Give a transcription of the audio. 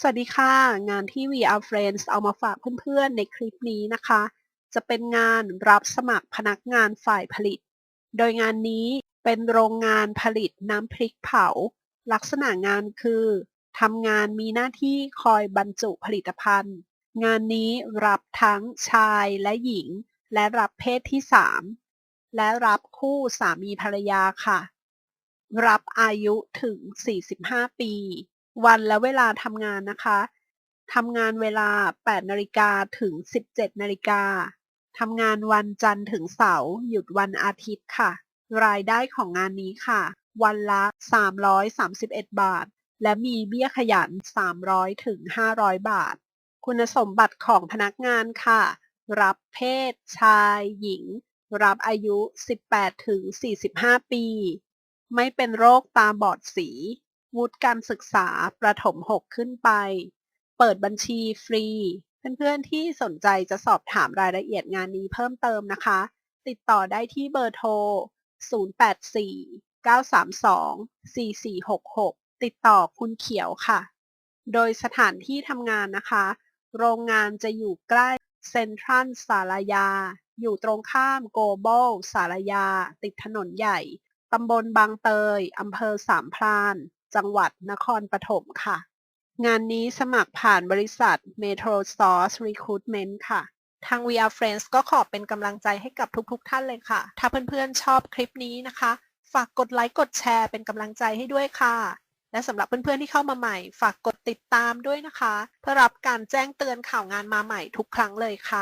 สวัสดีค่ะ งานที่ VR Friends เอามาฝากเพื่อนๆ ในคลิปนี้นะคะ จะเป็นงานรับสมัครพนักงานฝ่ายผลิต โดยงานนี้เป็นโรงงานผลิตน้ำพริกเผา ลักษณะงานคือทำงานมีหน้าที่คอยบรรจุผลิตภัณฑ์ งานนี้รับทั้งชายและหญิง และรับเพศที่ 3 และรับคู่สามีภรรยาค่ะ รับอายุถึง 45 ปี วันและเวลาทำงานนะคะทำงานเวลา 8นาฬิกาถึง 17นาฬิกาทำงานวันจันทร์ถึงเสาร์ หยุดวันอาทิตย์ค่ะ รายได้ของงานนี้ค่ะ วันละ 331 บาท และมีเบี้ยขยัน 300ถึง500 บาท คุณสมบัติของพนักงานค่ะ รับเพศ ชาย หญิง รับอายุ 18ถึง45 ปี ไม่เป็นโรคตาบอดสี วุฒิการศึกษาประถม 6 ขึ้นไป เปิดบัญชีฟรี เพื่อนๆที่สนใจจะสอบถามรายละเอียดงานนี้เพิ่มเติมนะคะ ติดต่อได้ที่เบอร์โทร 084-932-4466 ติดต่อคุณเขียวค่ะ โดยสถานที่ทำงานนะคะ โรงงานจะอยู่ใกล้เซ็นทรัลสารยา อยู่ตรงข้ามโกลบอลสารยา ติดถนนใหญ่ ตำบลบางเตย อำเภอสามพราน จังหวัดนครปฐมค่ะ งานนี้สมัครผ่านบริษัท Metro Source Recruitment ค่ะ ทาง VR Friends ก็ขอเป็นกำลังใจให้กับทุกๆทท่านเลยค่ะ ถ้าเพื่อนๆชอบคลิปนี้นะคะ ฝากกดไลค์กดแชร์เป็นกำลังใจให้ด้วยค่ะ และสำหรับเพื่อนๆที่เข้ามาใหม่ ฝากกดติดตามด้วยนะคะ เพื่อรับการแจ้งเตือนข่าวงานมาใหม่ทุกครั้งเลยค่ะ